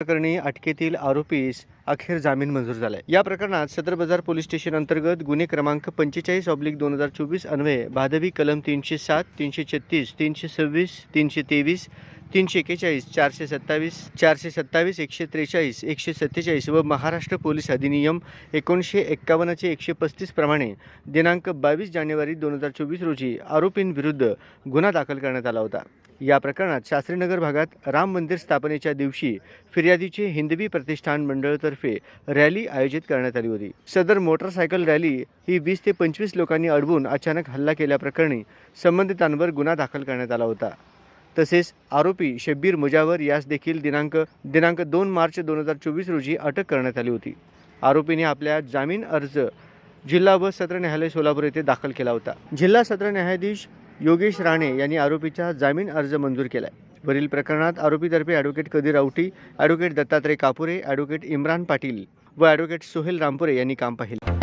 प्रकरणी अटकेतील आरोपीस अखेर जामीन मंजूर झालाय. या प्रकरणात सदर बाजार पोलीस स्टेशन अंतर्गत गुन्हे क्रमांक पंचेचाळीस ऑब्लिक दोन हजार चोवीस अन्वये भादवी कलम तीनशे सात तीनशे छत्तीस तीनशे सव्वीस तीनशे तेवीस तीनशे एक्केचाळीस चारशे सत्तावीस चारशे सत्तावीस एकशे त्रेचाळीस एकशे सत्तेचाळीस व महाराष्ट्र पोलीस अधिनियम एकोणीसशे एक्कावन्नचे एकशे पस्तीस प्रमाणे दिनांक बावीस जानेवारी दोन हजार चोवीस रोजी आरोपींविरुद्ध गुन्हा दाखल करण्यात आला होता. या प्रकरणात शास्त्रीनगर भागात राम मंदिर स्थापनेच्या दिवशी फिर्यादीचे हिंदवी प्रतिष्ठान मंडळतर्फे रॅली आयोजित करण्यात आली होती. सदर मोटरसायकल रॅली ही वीस ते पंचवीस लोकांनी अडवून अचानक हल्ला केल्याप्रकरणी संबंधितांवर गुन्हा दाखल करण्यात आला होता. तसेच आरोपी शब्बीर मुजावर यास देखील दिनांक दिनांक दोन मार्च दोन हजार चोवीस रोजी अटक करण्यात आली होती. आरोपीने आपल्या जामीन अर्ज जिल्हा व सत्र न्यायालय सोलापूर येथे दाखल केला होता. जिल्हा सत्र न्यायाधीश योगेश राणे यांनी आरोपीचा जामीन अर्ज मंजूर केला आहे वरील प्रकरणात आरोपीतर्फे advocate Kadir Awati advocate Dattatray Kapure advocate Imran Patil व ॲडव्होकेट सोहेल रामपुरे यांनी काम पाहिलं.